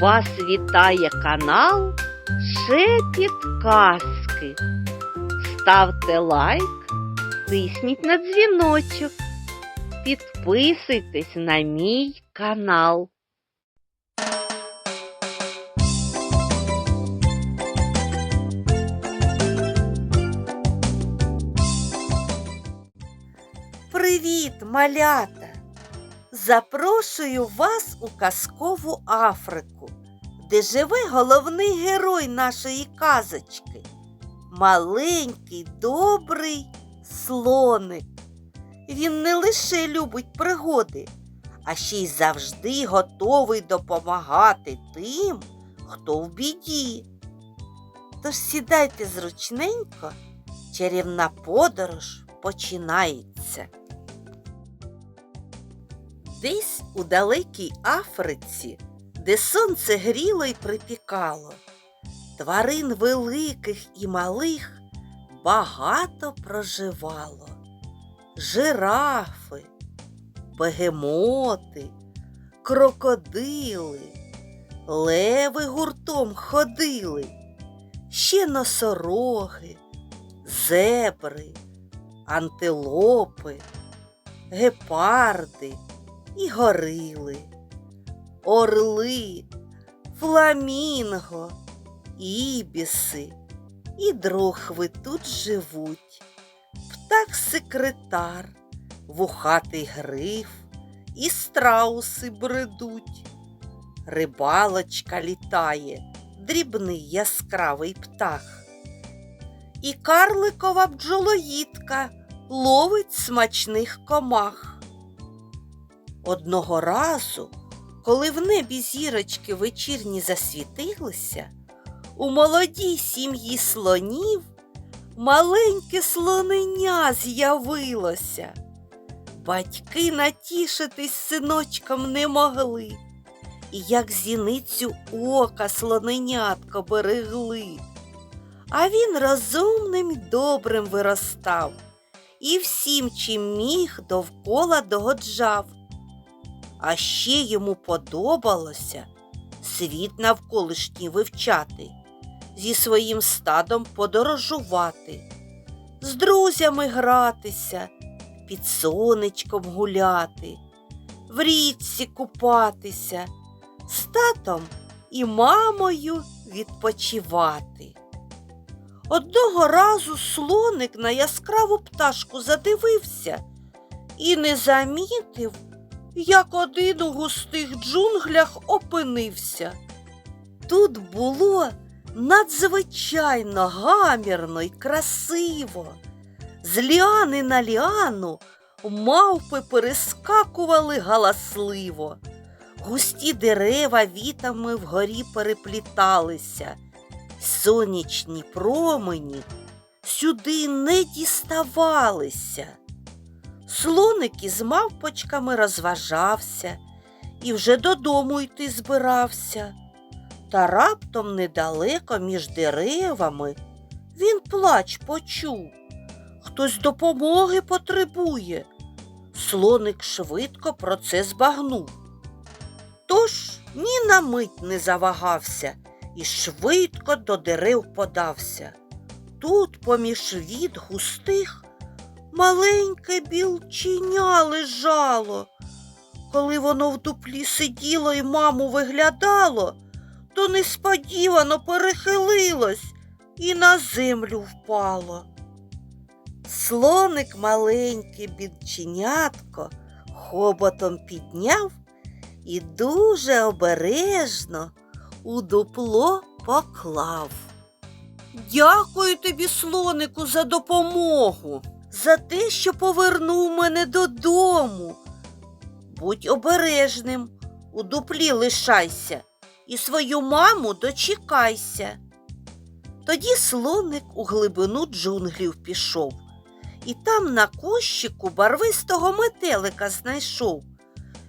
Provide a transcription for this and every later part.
Вас вітає канал Шепіт Казки. Ставте лайк, тисніть на дзвіночок, підписуйтесь на мій канал. Привіт, малята! Запрошую вас у казкову Африку, де живе головний герой нашої казочки маленький добрий слоник. Він не лише любить пригоди, а ще й завжди готовий допомагати тим, хто в біді. Тож сідайте зручненько, чарівна подорож починається. Десь у далекій Африці, де сонце гріло й припікало, тварин великих і малих багато проживало. Жирафи, бегемоти, крокодили, леви гуртом ходили, ще носороги, зебри, антилопи, гепарди і горили, орли, фламінго, ібіси і дрохви тут живуть, птах-секретар, вухатий гриф і страуси бредуть. Рибалочка літає, дрібний яскравий птах. І карликова бджолоїдка ловить смачних комах. Одного разу, коли в небі зірочки вечірні засвітилися, у молодій сім'ї слонів маленьке слоненя з'явилося. Батьки натішитись синочкам не могли, і як зіницю ока слоненятко берегли. А він розумним й добрим виростав і всім, чим міг, довкола догоджав. А ще йому подобалося світ навколишній вивчати, зі своїм стадом подорожувати, з друзями гратися, під сонечком гуляти, в річці купатися, з татом і мамою відпочивати. Одного разу слоник на яскраву пташку задивився і не замітив, як один у густих джунглях опинився. Тут було надзвичайно гамірно й красиво. З ліани на ліану мавпи перескакували галасливо. Густі дерева вітами вгорі перепліталися. Сонячні промені сюди не діставалися. Слоник із мавпочками розважався і вже додому йти збирався. Та раптом недалеко між деревами він плач почув. Хтось допомоги потребує. Слоник швидко про це збагнув. Тож ні на мить не завагався і швидко до дерев подався. Тут, поміж від густих, маленьке білченя лежало. Коли воно в дуплі сиділо і маму виглядало, то несподівано перехилилось і на землю впало. Слоник маленьке білченятко хоботом підняв і дуже обережно у дупло поклав. Дякую тобі, слонику, за допомогу, за те, що повернув мене додому. Будь обережним, у дуплі лишайся і свою маму дочекайся. Тоді слоник у глибину джунглів пішов, і там на кущику барвистого метелика знайшов.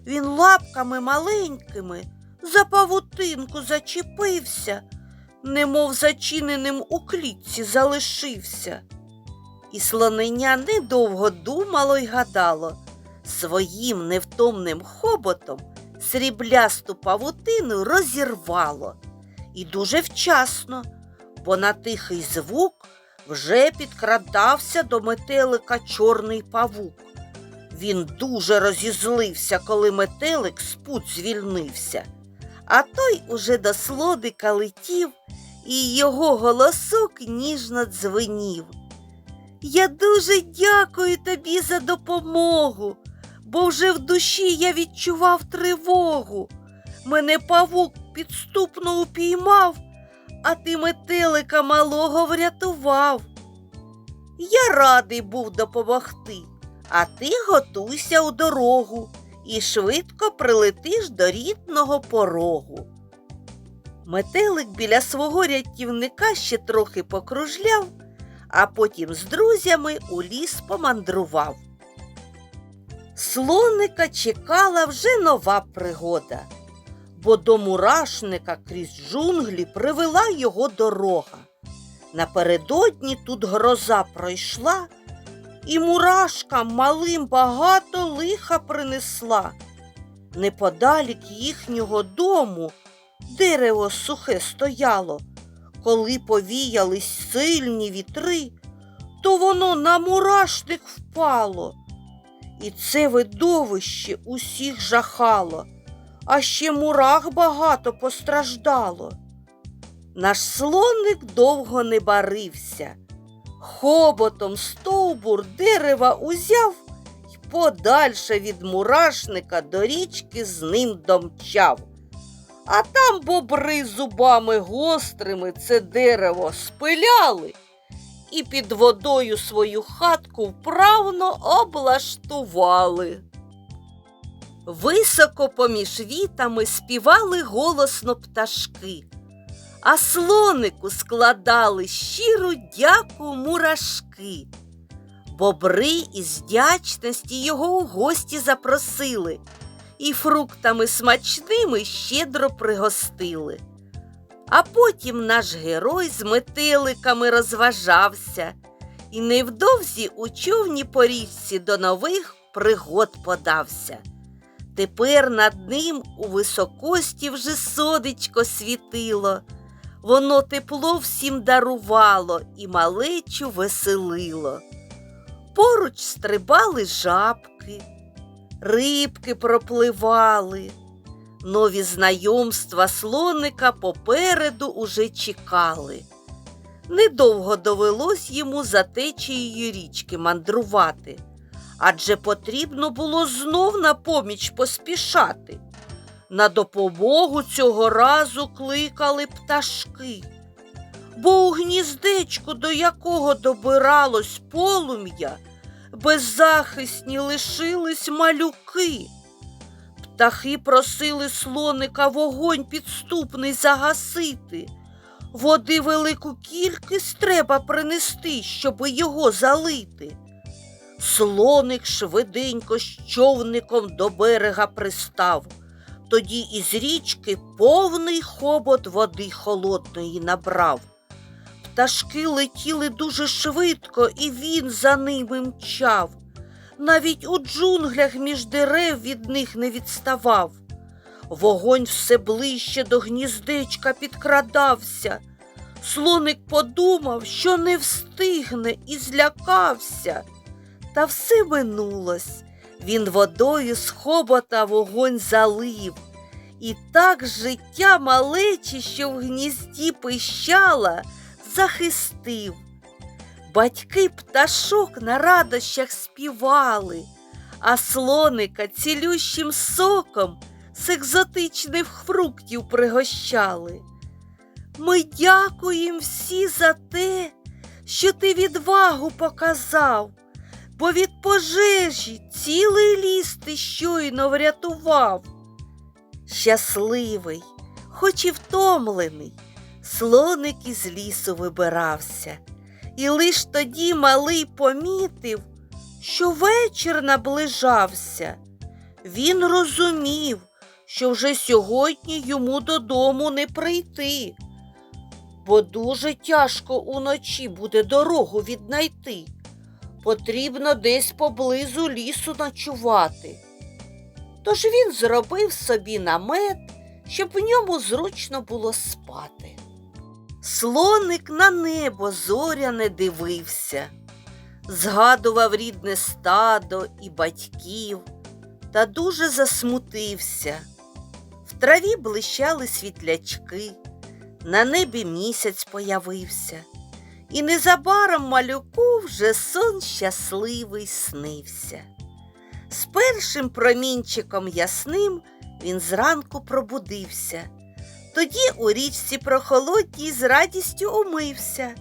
Він лапками маленькими за павутинку зачепився, немов зачиненим у клітці залишився. І слоненя недовго думало й гадало, своїм невтомним хоботом сріблясту павутину розірвало. І дуже вчасно, бо на тихий звук вже підкрадався до метелика чорний павук. Він дуже розізлився, коли метелик з пут звільнився. А той уже до слоника летів, і його голосок ніжно дзвенів. Я дуже дякую тобі за допомогу, бо вже в душі я відчував тривогу. Мене павук підступно упіймав, а ти метелика малого врятував. Я радий був допомогти, а ти готуйся у дорогу і швидко прилетиш до рідного порогу. Метелик біля свого рятівника ще трохи покружляв, а потім з друзями у ліс помандрував. Слоника чекала вже нова пригода, бо до мурашника крізь джунглі привела його дорога. Напередодні тут гроза пройшла, і мурашкам малим багато лиха принесла. Неподалік їхнього дому дерево сухе стояло. Коли повіялись сильні вітри, то воно на мурашник впало. І це видовище усіх жахало, а ще мурах багато постраждало. Наш слоник довго не барився. Хоботом стовбур дерева узяв й подальше від мурашника до річки з ним домчав. А там бобри зубами гострими це дерево спиляли і під водою свою хатку вправно облаштували. Високо поміж вітами співали голосно пташки, а слонику складали щиру дяку мурашки. Бобри із вдячності його у гості запросили і фруктами смачними щедро пригостили. А потім наш герой з метеликами розважався і невдовзі у човні по річці до нових пригод подався. Тепер над ним у високості вже сонечко світило, воно тепло всім дарувало і малечу веселило. Поруч стрибали жабки, рибки пропливали. Нові знайомства слоника попереду уже чекали. Недовго довелось йому за течією річки мандрувати, адже потрібно було знов на поміч поспішати. На допомогу цього разу кликали пташки, бо у гніздечку, до якого добиралось полум'я, беззахисні лишились малюки. Птахи просили слоника вогонь підступний загасити. Води велику кількість треба принести, щоби його залити. Слоник швиденько з човником до берега пристав. Тоді із річки повний хобот води холодної набрав. Пташки летіли дуже швидко, і він за ними мчав. Навіть у джунглях між дерев від них не відставав. Вогонь все ближче до гніздечка підкрадався. Слоник подумав, що не встигне, і злякався. Та все минулось. Він водою з хобота вогонь залив. І так життя малечі, що в гнізді пищала, захистив. Батьки пташок на радощах співали, а слоника цілющим соком з екзотичних фруктів пригощали. Ми дякуємо всі за те, що ти відвагу показав, бо від пожежі цілий ліс ти щойно врятував. Щасливий, хоч і втомлений, слоник із лісу вибирався. І лиш тоді малий помітив, що вечір наближався. Він розумів, що вже сьогодні йому додому не прийти, бо дуже тяжко уночі буде дорогу віднайти. Потрібно десь поблизу лісу ночувати. Тож він зробив собі намет, щоб в ньому зручно було спати. Слоник на небо зоряне дивився, згадував рідне стадо і батьків та дуже засмутився. В траві блищали світлячки, на небі місяць появився, і незабаром малюку вже сон щасливий снився. З першим промінчиком ясним він зранку пробудився. Тоді у річці прохолодній з радістю умився.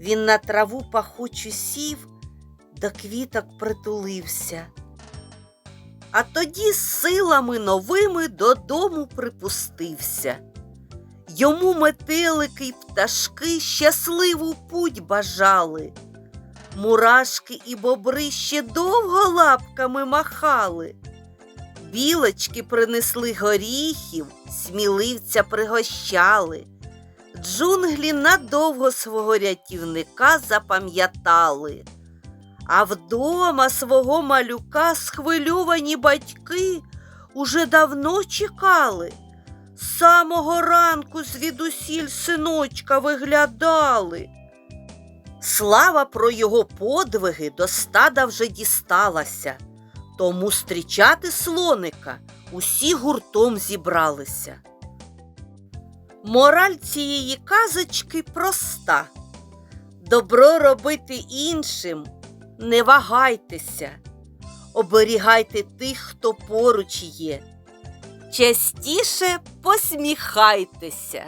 Він на траву пахучу сів, до квіток притулився. А тоді з силами новими додому припустився. Йому метелики й пташки щасливу путь бажали. Мурашки і бобри ще довго лапками махали. Білочки принесли горіхів, сміливця пригощали. Джунглі надовго свого рятівника запам'ятали. А вдома свого малюка схвильовані батьки уже давно чекали. З самого ранку звідусіль синочка виглядали. Слава про його подвиги до стада вже дісталася, тому зустрічати слоника усі гуртом зібралися. Мораль цієї казочки проста. Добро робити іншим, не вагайтеся, оберігайте тих, хто поруч є. Частіше посміхайтеся.